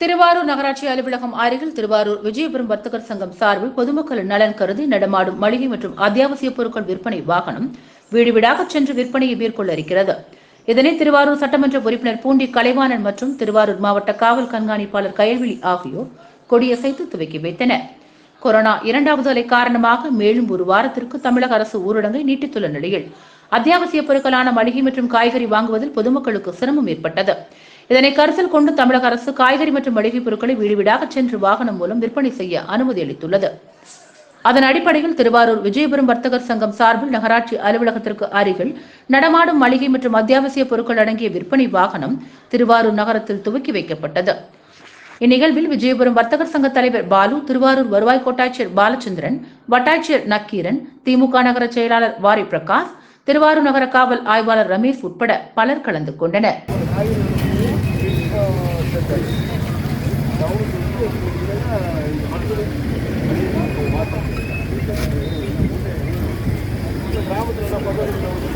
திருவாரூர் நகராட்சி அலுவலகம் அருகில் திருவாரூர் விஜயபுரம் வர்த்தகர் சங்கம் சார்பில் பொதுமக்கள் நலன் கருதி நடமாடும் மளிகை மற்றும் அத்தியாவசிய பொருட்கள் விற்பனை வாகனம் வீடு வீடாக சென்று விற்பனையை மேற்கொள்ள இருக்கிறது. இதனை திருவாரூர் சட்டமன்ற உறுப்பினர் பூண்டி கலைவாணன் மற்றும் திருவாரூர் மாவட்ட காவல் கண்காணிப்பாளர் கயல்விழி ஆகியோர் கொடியசைத்து துவக்கி வைத்தனர். கொரோனா இரண்டாவது அலை காரணமாக மேலும் ஒரு வாரத்திற்கு தமிழக அரசு ஊரடங்கை நீட்டித்துள்ள நிலையில் அத்தியாவசிய பொருட்களான மளிகை மற்றும் காய்கறி வாங்குவதில் பொதுமக்களுக்கு சிரமம் ஏற்பட்டது. இதனை கருத்தில் கொண்டு தமிழக அரசு காய்கறி மற்றும் மளிகை பொருட்களை வீடு வீடாக சென்று வாகனம் மூலம் விற்பனை செய்ய அனுமதி அளித்துள்ளது. அதன் அடிப்படையில் திருவாரூர் விஜயபுரம் வர்த்தகர் சங்கம் சார்பில் நகராட்சி அலுவலகத்திற்கு அருகில் நடமாடும் மளிகை மற்றும் அத்தியாவசிய பொருட்கள் அடங்கிய விற்பனை வாகனம் திருவாரூர் நகரத்தில் துவக்கி வைக்கப்பட்டது. இந்நிகழ்வில் விஜயபுரம் வர்த்தகர் சங்க தலைவர் பாலு திருவாரூர் வருவாய் கோட்டாட்சியர் பாலச்சந்திரன் வட்டாட்சியர் நக்கீரன் திமுக நகர செயலாளர் வாரி பிரகாஷ் திருவாரூர் நகர காவல் ஆய்வாளர் ரமேஷ் உட்பட பலர் கலந்து கொண்டனர். கிராமத்தில்